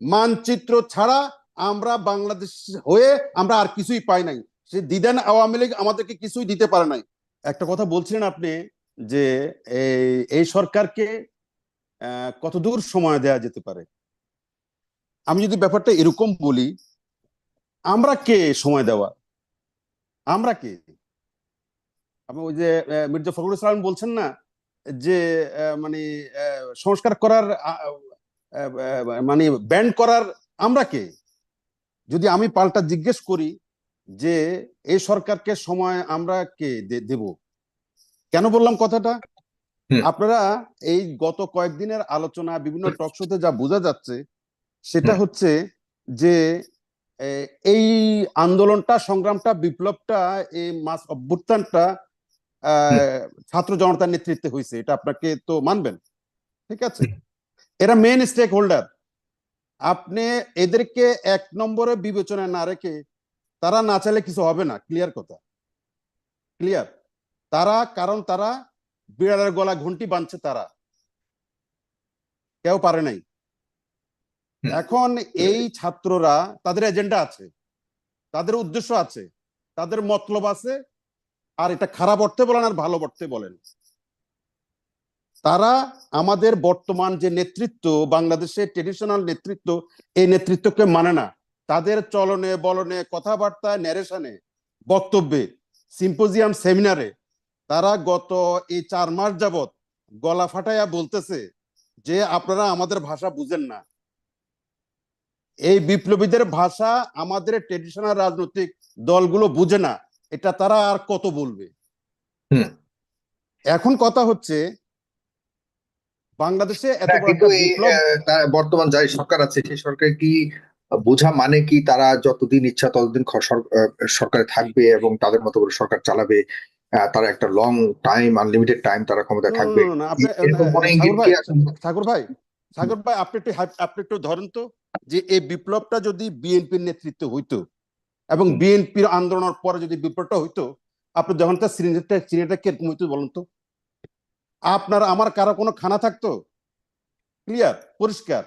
মানচিত্র ছাড়া আমরা বাংলাদেশ হয়ে আমরা আর কিছুই পাই নাই। সে দিদেন আওয়ামী লীগ আমাদেরকে কিছুই দিতে পারে নাই। একটা কথা বলছিলেন আপনি যে এই সরকারকে কতদূর সময় দেয়া যেতে পারে? আমি যদি ব্যাপারটা এরকম বলি, আমরা কে সময় দেওয়া? আমরা কে? আমি ওই যে মির্জা ফখরুল ইসলাম বলছেন না যে মানে সংস্কার করার মানে ব্যান্ড করার আমরা কে? যদি আমি পাল্টা জিজ্ঞেস করি যে এই সরকারকে সময় আমরা কে দেব? কেন বললাম কথাটা? আপনারা এই গত কয়েকদিনের আলোচনা বিভিন্ন টক শোতে যা বোঝা যাচ্ছে সেটা হচ্ছে যে এই আন্দোলনটা সংগ্রামটা বিপ্লবটা এই মাস অভ্যুত্থানটা আহ, ছাত্র জনতার নেতৃত্বে হয়েছে এটা আপনাকে তো মানবেন ঠিক আছে? এরা মেন স্টেক হোল্ডার আপনি এদেরকে এক নম্বরে বিবেচনায় না রেখে তারা না চাইলে কিছু হবে না। ক্লিয়ার কথা। ক্লিয়ার তারা কারণ তারা বিড়ালের গলা ঘন্টি বাঁধছে তারা। কেউ পারে নাই। এখন এই ছাত্ররা তাদের এজেন্ডা আছে। তাদের উদ্দেশ্য আছে। তাদের মতলব আছে। আর এটা খারাপ অর্থে বলেন আর ভালো অর্থে বলেন। তারা আমাদের বর্তমান যে নেতৃত্ব বাংলাদেশের ট্রেডিশনাল নেতৃত্ব এই নেতৃত্বকে মানে না। তাদের চলনে বলনে কথাবার্তায় ন্যারেশনে বক্তব্যে সিম্পোজিয়াম সেমিনারে তারা গত এই চার মাস যাবত গলা ফাটাইয়া বলতেছে যে আপনারা আমাদের ভাষা বুঝেন না। এই বিপ্লবীদের ভাষা আমাদের ট্রেডিশনাল রাজনৈতিক দলগুলো বুঝে না। এটা তারা আর কত বলবে? হুম। এখন কথা হচ্ছে বাংলাদেশে এত কিন্তু বর্তমান যাই সরকার আছে সেই সরকার কি বোঝা মানে কি তারা যতদিন ইচ্ছা ততদিন সরকারে থাকবে এবং তাদের মতো করে সরকার চালাবে? তারা একটা লং টাইম আনলিমিটেড টাইম তারা ক্ষমতায় থাকবে। ইঙ্গিত ভাই, কি? সাগর ভাই আপনি একটু আপনি একটু ধরেন তো যে এই বিপ্লবটা যদি বিএনপির নেতৃত্বে হইতো এবং বিএনপির আন্দোলনের পরে যদি বিপ্লবটা হইতো আপনি যখন তার সিনেটা সিনেটা হইতো বলুন তো আপনার আমার কারও কোনো খানা থাকতো? ক্লিয়ার পরিষ্কার?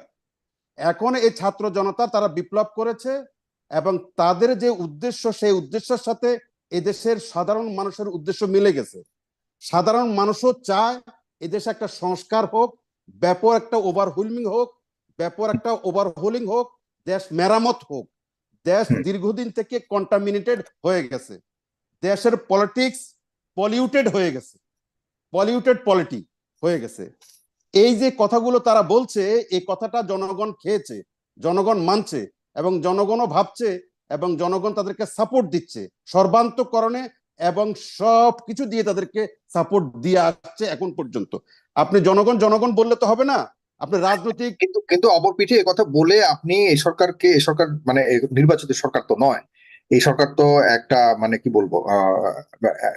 এখন এই ছাত্র জনতা তারা বিপ্লব করেছে এবং তাদের যে উদ্দেশ্য সেই উদ্দেশ্যের সাথে এদেশের সাধারণ মানুষের উদ্দেশ্য মিলে গেছে। সাধারণ মানুষও চায় এদেশে একটা সংস্কার হোক ব্যাপক একটা ওভারহুলমিং হোক ব্যাপক একটা ওভারহোলিং হোক দেশ মেরামত হোক। দেশ দীর্ঘদিন থেকে কন্টামিনেটেড হয়ে গেছে। দেশের পলিটিক্স পলিউটেড হয়ে গেছে। পলিউটেড পলিটি হয়ে গেছে। এই যে কথাগুলো তারা বলছে এই কথাটা জনগণ খেয়েছে, জনগণ মানছে এবং জনগণও ভাবছে এবং জনগণ তাদেরকে সাপোর্ট দিচ্ছে। সর্বান্তকরণে এবং সব কিছু দিয়ে তাদেরকে সাপোর্ট দিয়ে আসছে এখন পর্যন্ত। আপনি জনগণ জনগণ বললে তো হবে না। আপনি রাজনৈতিক কিন্তু কিন্তু অপর পিঠে কথা বলে আপনি এই সরকারকে এই সরকার মানে নির্বাচিত সরকার তো নয়। এই সরকার তো একটা মানে কি বলব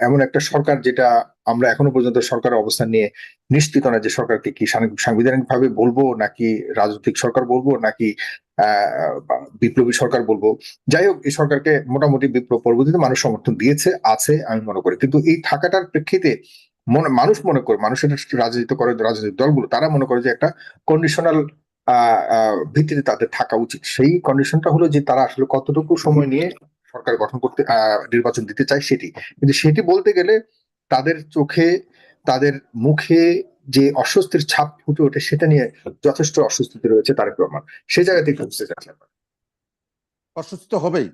এমন একটা সরকার যেটা আমরা এখনও পর্যন্ত সরকারের অবস্থান নিয়ে নিশ্চিত না যে সরকারকে কি সাংবিধানিক ভাবে বলব নাকি রাজনৈতিক সরকার বলব নাকি বিপ্লবী সরকার বলব। যাই হোক, এই সরকারকে মোটামুটি বিপ্লব পরবর্তীতে মানুষ সমর্থন দিয়েছে, আছে, আমি মনে করি। কিন্তু এই থাকাটার প্রেক্ষিতে মনে, মানুষ মনে করে, মানুষের রাজনীতি করে রাজনৈতিক দলগুলো, তারা মনে করে যে একটা কন্ডিশনাল ভিত্তিতে তাদের থাকা উচিত। সেই কন্ডিশনটা হলো যে তারা আসলে কতটুকু সময় নিয়ে সরকার গঠন করতে নির্বাচন দিতে চায় সেটি। কিন্তু সেটি বলতে গেলে তাদের চোখে, তাদের মুখে যে অস্বস্তির ছাপ ফুটে ওঠে সেটা নিয়ে যথেষ্ট অস্বস্তিতে রয়েছে তারেক রহমান। সে জায়গা থেকে বুঝতে চাচ্ছি। অস্বস্তি তো হবেই।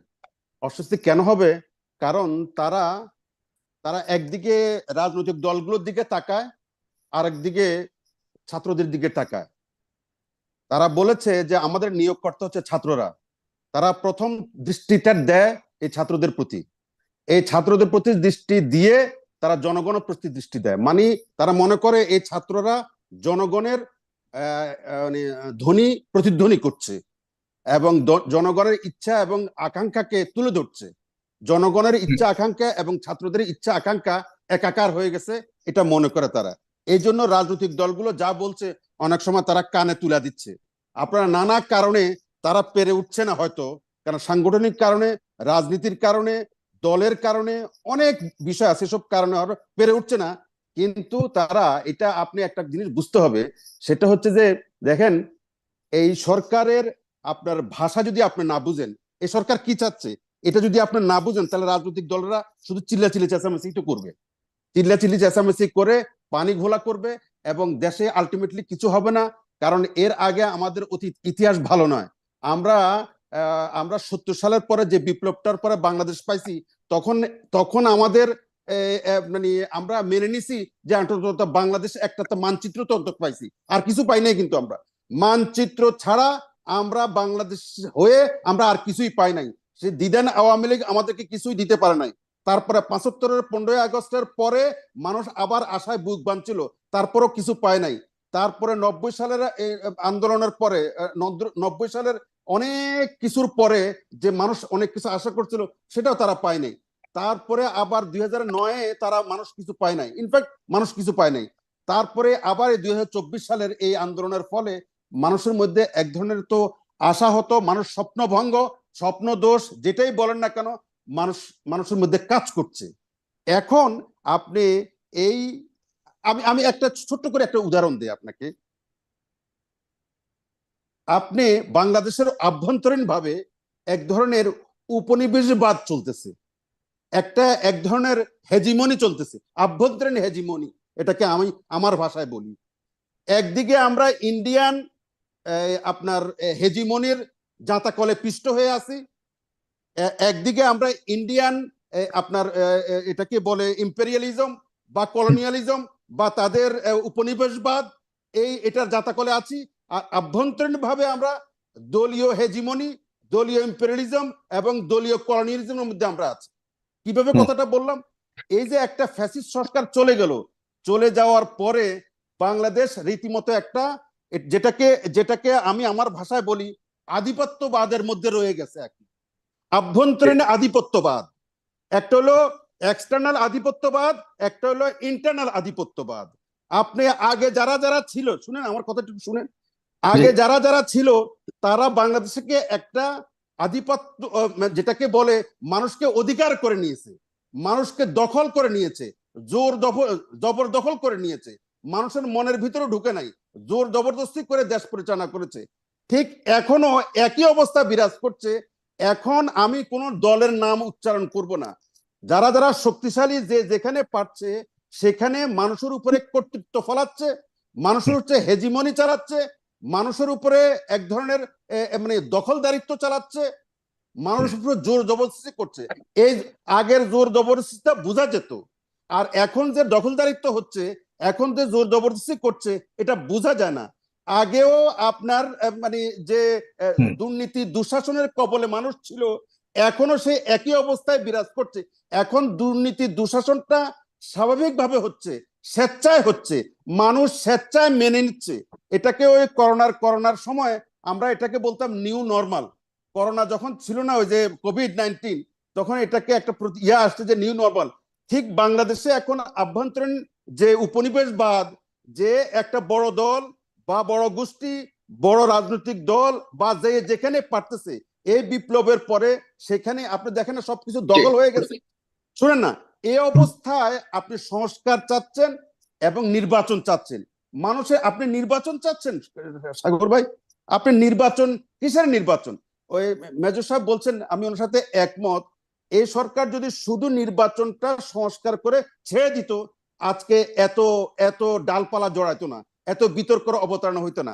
অস্বস্তি কেন হবে? কারণ তারা তারা একদিকে রাজনৈতিক দলগুলোর দিকে তাকায় আর একদিকে ছাত্রদের দিকে তাকায়। তারা বলেছে যে আমাদের নিয়োগকর্তা হচ্ছে ছাত্ররা। তারা প্রথম দৃষ্টিটা দেয় এই ছাত্রদের প্রতি। এই ছাত্রদের প্রতি দৃষ্টি দিয়ে তারা জনগণের প্রতি দৃষ্টি দেয়। মানে তারা মনে করে এই ছাত্ররা জনগণের মানে ধ্বনি প্রতিধ্বনি করছে এবং জনগণের ইচ্ছা এবং আকাঙ্ক্ষাকে তুলে ধরছে। জনগণের ইচ্ছা আকাঙ্ক্ষা এবং ছাত্রদের ইচ্ছা আকাঙ্ক্ষা একাকার হয়ে গেছে এটা মনে করে তারা। এই জন্য রাজনৈতিক দলগুলো যা বলছে অনেক সময় তারা কানে তুলে দিচ্ছে। আপনারা নানা কারণে তারা পেরে উঠছে না হয়তো কারণ সাংগঠনিক কারণে রাজনীতির কারণে, দলের কারণে, অনেক বিষয় আছে সব কারণে হয়তো পেরে উঠছে না। কিন্তু তারা, এটা আপনি একটা জিনিস বুঝতে হবে, সেটা হচ্ছে যে, দেখেন, এই সরকারের আপনার ভাষা যদি আপনি না বুঝেন, এই সরকার কি চাচ্ছে? এটা যদি আপনি না বুঝেন, তাহলে রাজনৈতিক দলরা শুধু চিল্লা চিল্লি চেঁচামেচি তো করবে। চিল্লা চিল্লি চেঁচামেচি করে পানি ঘোলা করবে এবং দেশে আলটিমেটলি কিছু হবে না, কারণ এর আগে আমাদের অতীত ইতিহাস ভালো নয়। আমরা আমরা সত্তর সালের পরে যে বিপ্লবটার পরে বাংলাদেশ পাইছি, তখন তখন আমাদের মানে আমরা মেনে নিছি যে বাংলাদেশ একটা তো মানচিত্র তো অন্তত পাইছি, আর কিছু পাই নাই কিন্তু আমরা। মানচিত্র ছাড়া আমরা বাংলাদেশ হয়ে আমরা আর কিছুই পাই নাই। সে দিদেন আওয়ামী লীগ আমাদেরকে কিছুই দিতে পারে নাই। তারপরে পঁচাত্তরের পনেরোই আগস্টের পরে মানুষ আবার আশায় বুক বাঁধছিল, তারপরও কিছু পায় নাই। তারপরে নব্বই সালের আন্দোলনের পরে নব্বই সালের অনেক কিছুর পরে যে মানুষ অনেক কিছু আশা করছিল, সেটাও তারা পায় নাই। তারপরে আবার দুই হাজার নয়ে তারা মানুষ কিছু পায় নাই। ইনফ্যাক্ট মানুষ কিছু পায় নাই। তারপরে আবার দুই হাজার চব্বিশ সালের এই আন্দোলনের ফলে মানুষের মধ্যে এক ধরনের তো আশা হতো, মানুষ স্বপ্নভঙ্গ স্বপ্ন দোষ, যেটাই বলেন না কেন, মানুষ, মানুষের মধ্যে কাজ করছে। এখন আপনি এই, আমি আমি একটা ছোট্ট করে একটা উদাহরণ দিই আপনাকে। আপনি বাংলাদেশের আভ্যন্তরীণ ভাবে এক ধরনের উপনিবেশবাদ চলতেছে। একটা এক ধরনের হেজিমনি চলতেছে, আভ্যন্তরীণ হেজিমনি এটাকে আমি আমার ভাষায় বলি। একদিকে আমরা ইন্ডিয়ান আপনার হেজিমনির জাঁতা কলে পিষ্ট হয়ে আছি। একদিকে আমরা ইন্ডিয়ান আপনার এটাকে বলে ইম্পেরিয়ালিজম বা কলোনিয়ালিজম বা তাদের উপনিবেশবাদ, এই এটার জাতাকলে আছি। আর আভ্যন্তরীণ ভাবে আমরা দলীয় হেজিমনি দলীয় ইম্পেরিয়ালিজম এবং দলীয় কলোনিয়ালিজমের মধ্যে আমরা আছি। কীভাবে কথাটা বললাম? এই যে একটা ফ্যাসিস্ট সরকার চলে গেল চলে যাওয়ার পরে বাংলাদেশ রীতিমতো একটা যেটাকে যেটাকে আমি আমার ভাষায় বলি আধিপত্যবাদের মধ্যে রয়ে গেছে এখন আভ্যন্তরীণ আধিপত্যবাদ। একটা হলো এক্সটার্নাল আধিপত্যবাদ একটা হলো ইন্টারনাল আধিপত্যবাদ। আপনি আগে যারা যারা ছিল শুনেন আমার একটু শুনেন। আগে যারা যারা ছিল তারা বাংলাদেশকে একটা আধিপত্য যেটাকে বলে মানুষকে অধিকার করে নিয়েছে মানুষকে দখল করে নিয়েছে জোর জবর দখল করে নিয়েছে মানুষের মনের ভিতরে ঢুকে নাই জোর জবরদস্তি করে দেশ পরিচালনা করেছে। ঠিক এখনও একই অবস্থা বিরাজ করছে এখন আমি কোন দলের নাম উচ্চারণ করব না। যারা যারা শক্তিশালী যে যেখানে পারছে সেখানে মানুষের উপরে কর্তৃত্ব ফলাচ্ছে মানুষের হচ্ছে হেজিমনি চালাচ্ছে মানুষের উপরে এক ধরনের মানে দখলদারিত্ব চালাচ্ছে মানুষের উপরে জোর জবরদস্তি করছে। এই আগের জোর জবরদস্তিটা বোঝা যেত। আর এখন যে দখলদারিত্ব হচ্ছে এখন যে জোর জবরদস্তি করছে এটা বোঝা যায় না। আগেও আপনার মানে যে। দুর্নীতি দুঃশাসনের কবলে মানুষ ছিল এখনও সে একই অবস্থায় বিরাজ করছে। এখন দুর্নীতি দুঃশাসনটা স্বাভাবিকভাবে হচ্ছে। স্বেচ্ছায় হচ্ছে। মানুষ স্বেচ্ছায় মেনে নিচ্ছে। এটাকে ওই করোনার করোনার সময় আমরা এটাকে বলতাম নিউ নর্মাল। করোনা যখন ছিল না ওই যে কোভিড নাইন্টিন তখন এটাকে একটা ইয়ে আসছে যে নিউ নর্মাল। ঠিক বাংলাদেশে এখন আভ্যন্তরীণ যে উপনিবেশবাদ যে একটা বড় দল বা বড় গোষ্ঠী বড় রাজনৈতিক দল বা যে যেখানে পারতেছে এই বিপ্লবের পরে সেখানে আপনি দেখেন সবকিছু দখল হয়ে গেছে। শুনেন না এই অবস্থায় আপনি সংস্কার চাচ্ছেন এবং নির্বাচন চাচ্ছেন। মানুষের, আপনি নির্বাচন চাচ্ছেন? সাগর ভাই, আপনি নির্বাচন, কিসের নির্বাচন? ওই মেজর সাহেব বলছেন, আমি ওনার সাথে একমত। এই সরকার যদি শুধু নির্বাচনটা সংস্কার করে ছেড়ে দিত, আজকে এত এত ডালপালা জড়াইতো না, এত বিতর্কর অবতারণা হইতো না।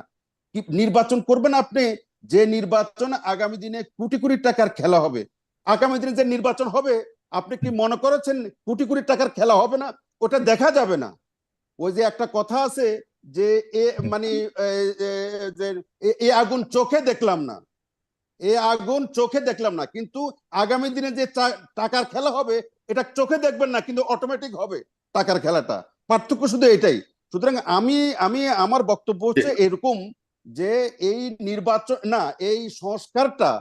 কি, নির্বাচন করবেন আপনি? যে নির্বাচন আগামী দিনে কোটি কোটি টাকার খেলা হবে। আগামী দিনে যে নির্বাচন হবে আপনি কি মনে করেছেন কোটি কোটি টাকার খেলা হবে না? ওটা দেখা যাবে না। ওই যে একটা কথা আছে যে এ মানে এ, আগুন চোখে দেখলাম না। এ আগুন চোখে দেখলাম না। কিন্তু আগামী দিনে যে টাকার খেলা হবে এটা চোখে দেখবেন না কিন্তু অটোমেটিক হবে টাকার খেলাটা। পার্থক্য শুধু এটাই। সুতরাং আমি আমি আমার বক্তব্য হচ্ছে এরকম যে এই নির্বাচন না এই সংস্কারটা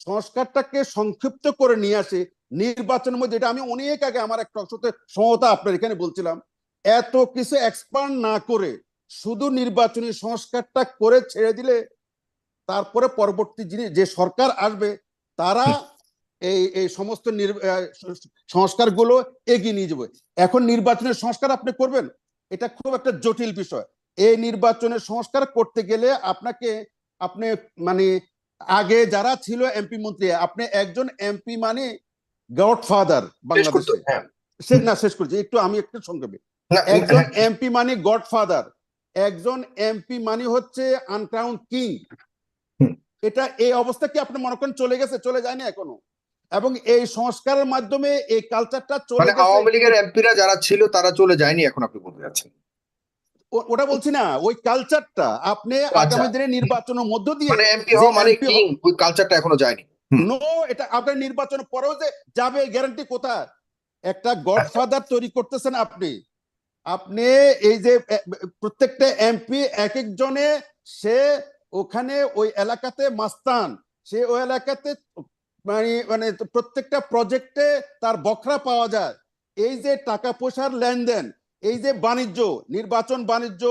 সংস্কারটাকে সংক্ষিপ্ত করে নিয়ে আসে নির্বাচনের মধ্যে, এটা আমি অনেক আগে আমার একটা সাথে সমতা আপনার এখানে বলছিলাম, এত কিছু এক্সপান্ড না করে শুধু নির্বাচনী সংস্কারটা করে ছেড়ে দিলে তারপরে পরবর্তী যিনি, যে সরকার আসবে, তারা এই এই সমস্ত সংস্কারগুলো এগিয়ে নিয়ে যাবে। এখন নির্বাচনের সংস্কার আপনি করবেন? এটা খুব একটা জটিল বিষয়। এই নির্বাচনের সংস্কার করতে গেলে আপনাকে, আপনি মানে আগে যারা ছিল এমপি মন্ত্রী, আপনি একজন এমপি মানে গডফাদার বাংলাদেশে হ্যাঁ। সে- না শেষ করছি একটু আমি একটু সংক্ষেপে। একজন হ্যাঁ, এমপি মানে গডফাদার একজন এমপি মানে হচ্ছে আনক্রাউন কিং এটা এই অবস্থা কি আপনি মনে করেন চলে গেছে? চলে যায়নি এখনও? এবং এই সংস্কারের মাধ্যমে এই কালচারটা চলে মানে আওয়ামী লীগের এমপিরা যারা ছিল তারা চলে যায়নি এখন আপনি বলতে যাচ্ছেন ওটা বলছি না ওই কালচারটা আপনি আচ্ছা। আগামী দিনে নির্বাচনের মধ্য দিয়ে মানে এমপি হওয়া মানে কিং ওই কালচারটা এখনও যায়নি। নো এটা আপনার নির্বাচন পরেও যে যাবে গ্যারান্টি কোথায়? একটা গডফাদার তৈরি করতেছেন আপনি। আপনি এই যে প্রত্যেকটা এমপি এক একজনে, সে ওখানে ওই এলাকাতে মাস্তান। সে ওই এলাকাতে মানে মানে প্রত্যেকটা প্রজেক্টে তার বখরা পাওয়া যায়। এই যে টাকা পয়সার লেনদেন, এই যে বাণিজ্য, নির্বাচন বাণিজ্য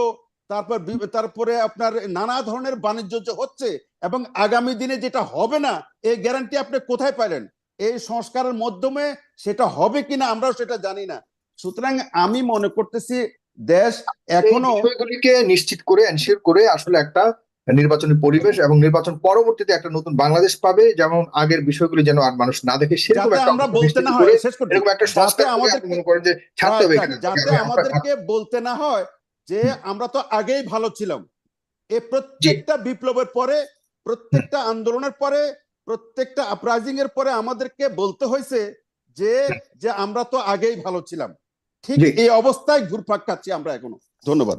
তারপর তারপরে আপনার নানা ধরনের বাণিজ্য যে হচ্ছে এবং আগামী দিনে যেটা হবে না এই গ্যারান্টি আপনি কোথায় পাইলেন? এই সংস্কারের মাধ্যমে সেটা হবে কিনা আমরাও সেটা জানি না। সুতরাং আমি মনে করতেছি দেশ এখনও বিষয়গুলিকে নিশ্চিত করে এনশিওর করে আসলে একটা নির্বাচনী পরিবেশ এবং নির্বাচন পরবর্তীতে একটা নতুন বাংলাদেশ পাবে যেমন আগের বিষয়গুলি যেন আর মানুষ না দেখে সেরকম একটা আমরা বলতে না করে হয় শেষ এরকম একটা সংস্থা আমাদের মনে করেন যে ছাড়তে হবে Right, এখানে right, যাতে আমাদেরকে বলতে না হয় যে আমরা তো আগেই ভালো ছিলাম। এই প্রত্যেকটা বিপ্লবের পরে প্রত্যেকটা আন্দোলনের পরে প্রত্যেকটা আপরাইজিং এর পরে আমাদেরকে বলতে হয়েছে যে যে আমরা তো আগেই ভালো ছিলাম। ঠিক এই অবস্থায় ঘুরপাক খাচ্ছি আমরা এখনও। ধন্যবাদ।